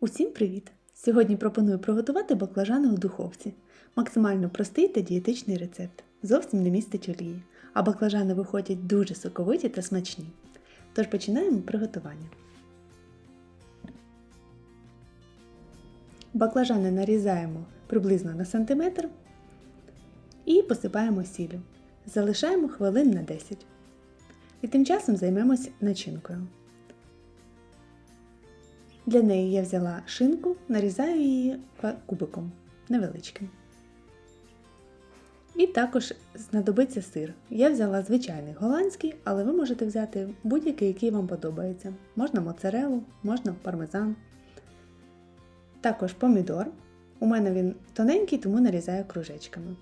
Усім привіт! Сьогодні пропоную приготувати баклажани у духовці. Максимально простий та дієтичний рецепт. Зовсім не містить олії, а баклажани виходять дуже соковиті та смачні. Тож починаємо приготування. Баклажани нарізаємо приблизно на сантиметр і посипаємо сіллю. Залишаємо хвилин на 10. І тим часом займемось начинкою. Для неї я взяла шинку, нарізаю її кубиком невеличким. І також знадобиться сир. Я взяла звичайний голландський, але ви можете взяти будь-який, який вам подобається. Можна моцарелу, можна пармезан. Також помідор. У мене він тоненький, тому нарізаю кружечками.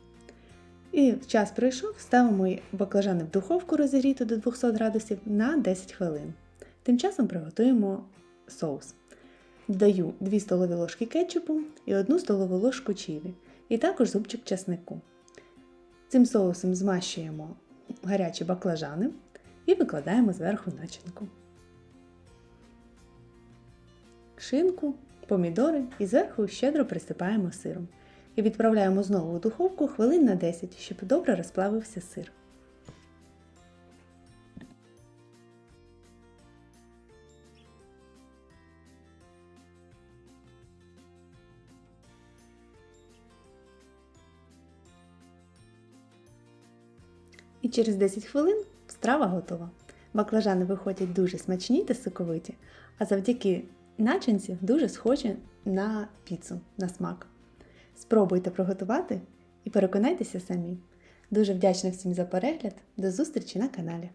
І час прийшов, ставимо баклажани в духовку розігріту до 200 градусів на 10 хвилин. Тим часом приготуємо соус. Додаю 2 столові ложки кетчупу і 1 столову ложку чилі, і також зубчик часнику. Цим соусом змащуємо гарячі баклажани і викладаємо зверху начинку. Шинку, помідори і зверху щедро присипаємо сиром. І відправляємо знову у духовку хвилин на 10, щоб добре розплавився сир. І через 10 хвилин страва готова. Баклажани виходять дуже смачні та соковиті, а завдяки начинці дуже схожі на піцу на смак. Спробуйте приготувати і переконайтеся самі. Дуже вдячна всім за перегляд. До зустрічі на каналі!